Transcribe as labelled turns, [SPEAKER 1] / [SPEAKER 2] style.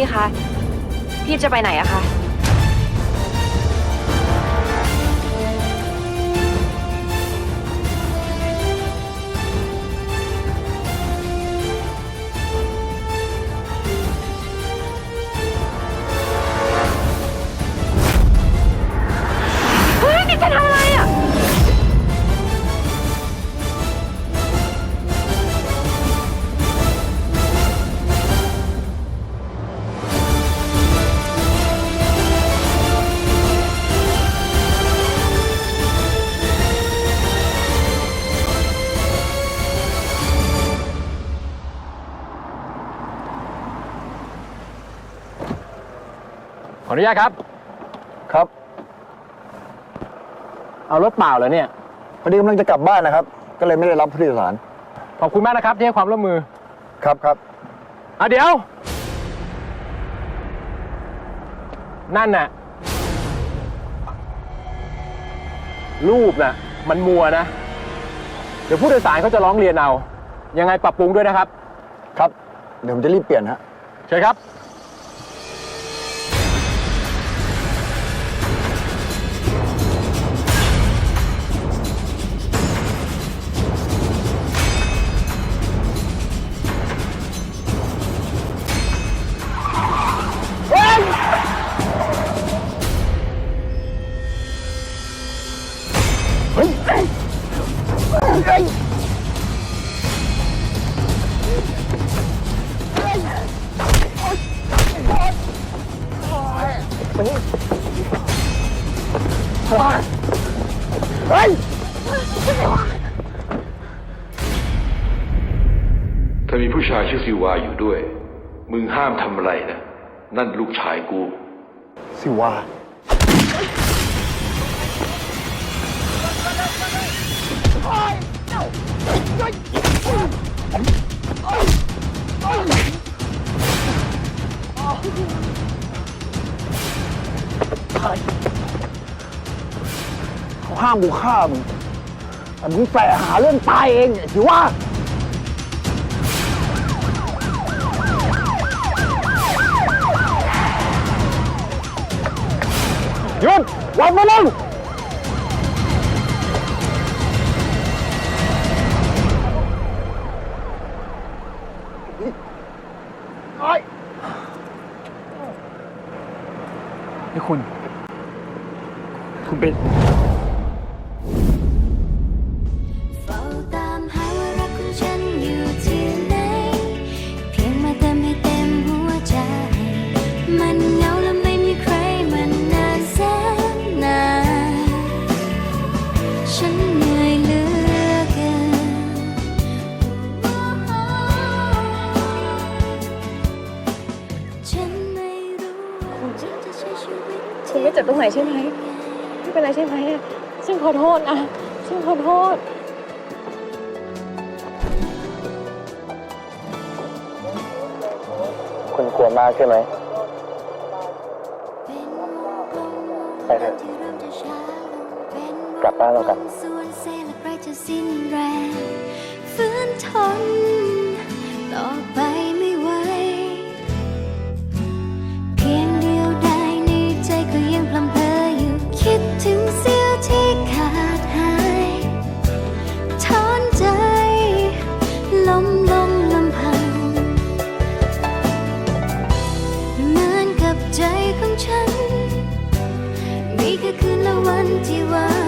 [SPEAKER 1] พี่คะ พี่จะไปไหนอะคะ ออ
[SPEAKER 2] นุญาตครับ
[SPEAKER 3] ครับ
[SPEAKER 2] เอารถเปล่าเหรอเนี่ย
[SPEAKER 3] พอดีกำลังจะกลับบ้านนะครับ ก็เลยไม่ได้รับผู้โดยสาร
[SPEAKER 2] ขอบคุณมากนะครับที่ให้ความร่วมมือ
[SPEAKER 3] ครับครับ
[SPEAKER 2] อะเดี๋ยว นั่นน่ะ รูปน่ะ มันมัวนะ เดี๋ยวผู้โดยสารเขาจะร้องเรียนเอา ยังไงปรับปรุงด้วยนะครับ
[SPEAKER 3] ครับ เดี๋ยวผมจะรีบเปลี่ยนฮะ
[SPEAKER 2] เชิญครับ
[SPEAKER 4] ถ้ามีผู้ชายชื่อซิวาอยู่ด้วย มึงห้ามทำอะไรนะ นั่นลูกชายกู
[SPEAKER 3] สิว่าเขา ห้ามกูฆ่ามึง แต่มึงแฝหาเรื่องตายเองสิว่า หยุดวางมือลงไอ้นี่คุณ คุณเป็น
[SPEAKER 5] คุ
[SPEAKER 1] ณไม่เจ็บตรงไหนใช่ไหมไม่เป็นไรใช่ไหมอะฉันขอโทษนะฉันขอโทษ
[SPEAKER 3] คุณกลัวมากใช่ไหมไปเถอะกลับบ้านเรากัน
[SPEAKER 5] ส่วนเซลใกล้จะสิ้นแรงฝืนทน วันที่ว่า